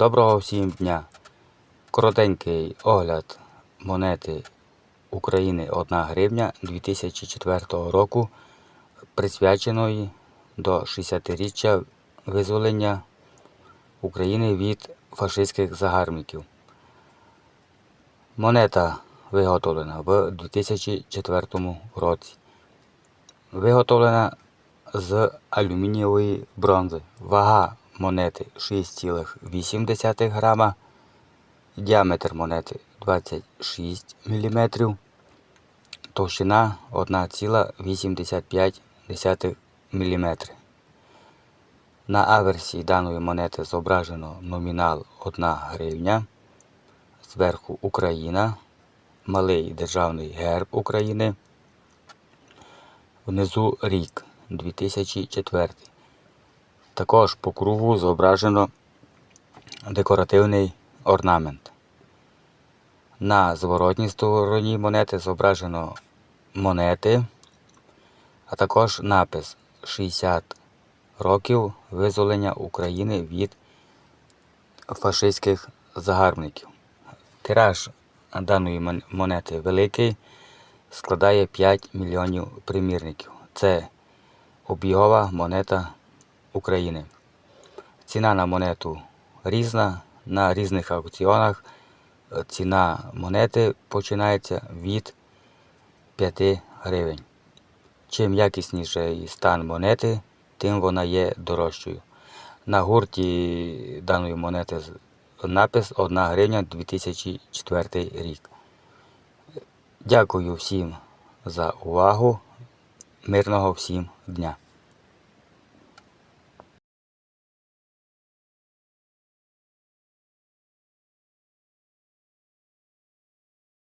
Доброго всім дня! Коротенький огляд монети України 1 гривня 2004 року, присвяченої до 60-річчя визволення України від фашистських загарбників. Монета виготовлена в 2004 році. Виготовлена з алюмінієвої бронзи. Вага монети 6,8 грама. Діаметр монети 26 мм. Товщина 1,85 мм. На аверсі даної монети зображено номінал 1 гривня. Зверху Україна, малий державний герб України. Внизу рік 2004. Також по кругу зображено декоративний орнамент. На зворотній стороні монети зображено монети, а також напис 60 років визволення України від фашистських загарбників. Тираж даної монети великий, складає 5 мільйонів примірників. Це обігова монета України. Ціна на монету різна. На різних аукціонах е, ціна монети починається від 5 гривень. Чим якісніший стан монети, тим вона є дорожчою. На гурті даної монети напис 1 гривня 2004 рік. Дякую всім за увагу. Мирного всім дня!